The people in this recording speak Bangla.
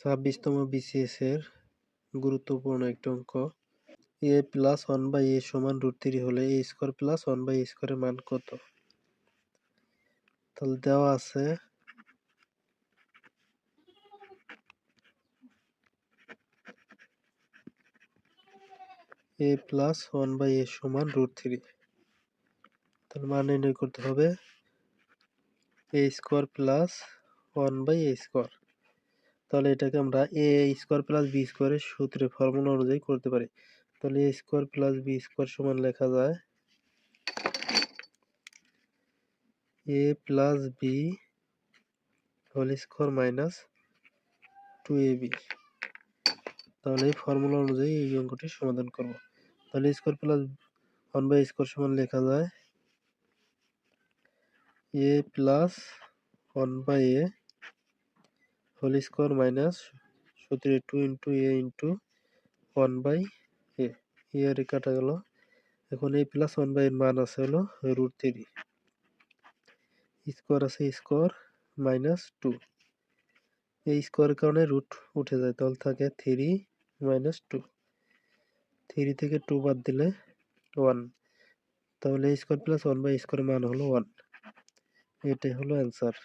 ছাব্বিশতম বিসিএস এর গুরুত্বপূর্ণ একটি অঙ্ক। A plus one by A সমান রুট থ্রি হলে A square plus one by A স্কোয়ারের মান কত? তাহলে দেওয়া আছে A plus one by A সমান রুট থ্রি তাহলে মান নির্ণয় করতে হবে A square plus one by A square তাহলে এটাকে আমরা এ স্কোয়ার প্লাস বি স্কোয়ারের সূত্রে ফর্মুলা অনুযায়ী করতে পারি। তাহলে A square plus B square সমান লেখা যায় A plus B whole square minus two A B তাহলে এই ফর্মুলা অনুযায়ী এই অঙ্কটি সমাধান করব। তাহলে square plus one by square সমান লেখা যায় A plus one by A whole square minus সূত্রে two into A into one by A ইয়ারে কাটা গেল। এখন এ প্লাস ওয়ান বাই মান আছে হলো রুট থ্রি স্কোয়ার আছে স্কোয়ার মাইনাস টু এই স্কোয়ারের কারণে রুট উঠে যায়, তাহলে থাকে থ্রি মাইনাস টু থ্রি থেকে টু বাদ দিলে ওয়ান তাহলে স্কোয়ার প্লাস ওয়ান বাই স্কোয়ারের মান হলো ওয়ান এটাই হলো অ্যান্সার